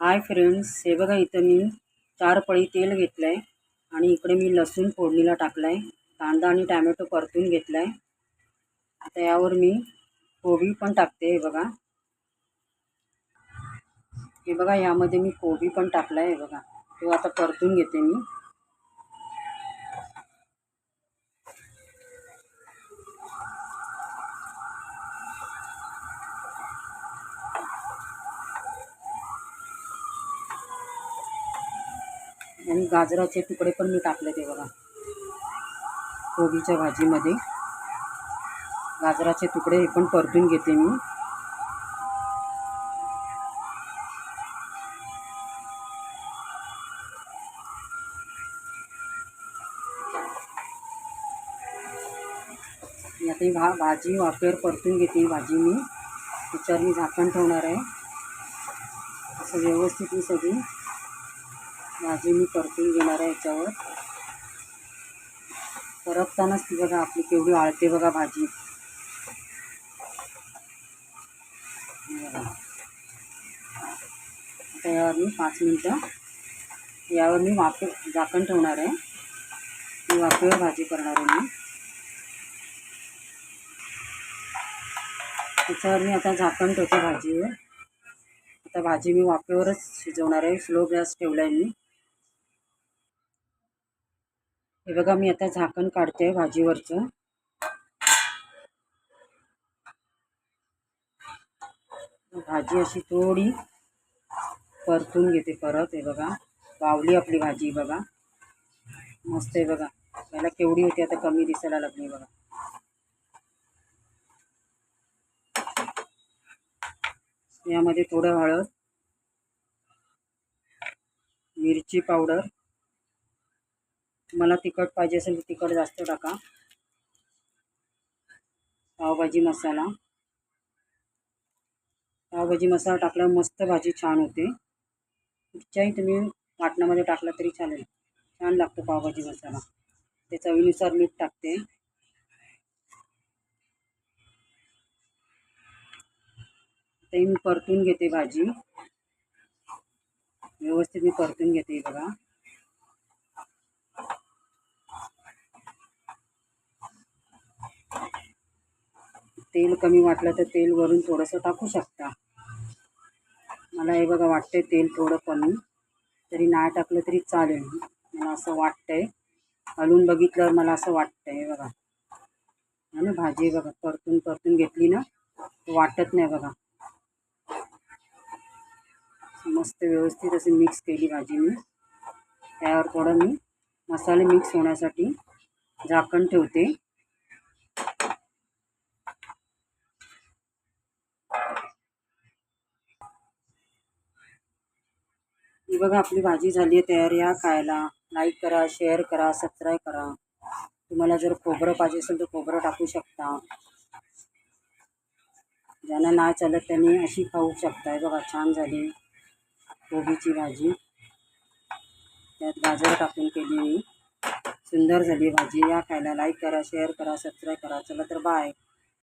Hi friends हे बघा इथं मी चार पळी तेल घेतलं आहे आणि इकडे मी लसूण फोडणीला टाकला आहे कांदा आणि टॅमॅटो परतून घेतला आहे आता यावर मी कोबी पण टाकते हे बघा. हे बघा यामध्ये मी कोबी पण टाकला आहे हे बघा. तो आता परतून घेते मी. आणि गाजराचे तुकडे पण मी टाकले ते बघा. कोबीच्या भाजीमध्ये. गाजराचे तुकडे हे पण परतून घेते मी. आता ही भा भाजी वाफेवर परतून घेते भाजी मी. त्याच्यावर मी झाकण ठेवणार आहे. असं व्यवस्थित मी सगळी भाजी मी परतून घेणार आहे याच्यावर. परततानाच ती बघा आपली केवढी आळते बघा भाजी. आता यावर मी पाच मिनटं यावर मी वाफे झाकण ठेवणार आहे. मी वाफेवर भाजी करणार आहे मी. त्याच्यावर मी आता झाकण ठेवते भाजीवर. आता भाजी मी वाफेवरच शिजवणार आहे. स्लो गॅस ठेवला आहे मी. हे बघा मी आता झाकण काढते भाजीवरचं. भाजी अशी थोडी परतून घेते परत हे बघा. पावली आपली भाजी बघा. मस्त आहे बघा. पहिला केवढी होती आता कमी दिसायला लागली बघा. यामध्ये थोडं हळद मिरची पावडर मला तिखट पाहिजे असेल तर तिखट जास्त टाका. पावभाजी मसाला. पावभाजी मसाला टाकल्यावर मस्त भाजी छान होते. कुठच्याही तुम्ही वाटणामध्ये टाकला तरी चालेल. छान लागतो पावभाजी मसाला. ते चवीनुसार मीठ टाकते. ते मी परतून घेते भाजी. व्यवस्थित मी परतून घेते बघा. तेल कमी वाटलं तर तेल वरून थोडंसं टाकू शकता. मला हे बघा वाटतंय तेल थोडं कमी. तरी नाही टाकलं तरी चालेल. मला असं वाटतंय. हलून बघितल्यावर मला असं वाटतंय आहे बघा. हा ना भाजी बघा परतून परतून घेतली ना वाटत नाही बघा. मस्त व्यवस्थित अशी मिक्स केली भाजी मी. त्यावर थोडं मी मसाले मिक्स होण्यासाठी झाकण ठेवते. ही बघा आपली भाजी झाली आहे तयार. या खायला. लाईक करा शेअर करा सबस्क्राईब करा. तुम्हाला जर खोबरं पाहिजे असेल तर खोबरं टाकू शकता. ज्यांना नाही चालत त्यांनी अशी खाऊ शकता बघा छान झाली कोबीची भाजी. त्यात गाजर टाकून केली. मी सुंदर झाली भाजी. या खायला लाईक करा शेअर करा सबस्क्राईब करा. चला तर बाय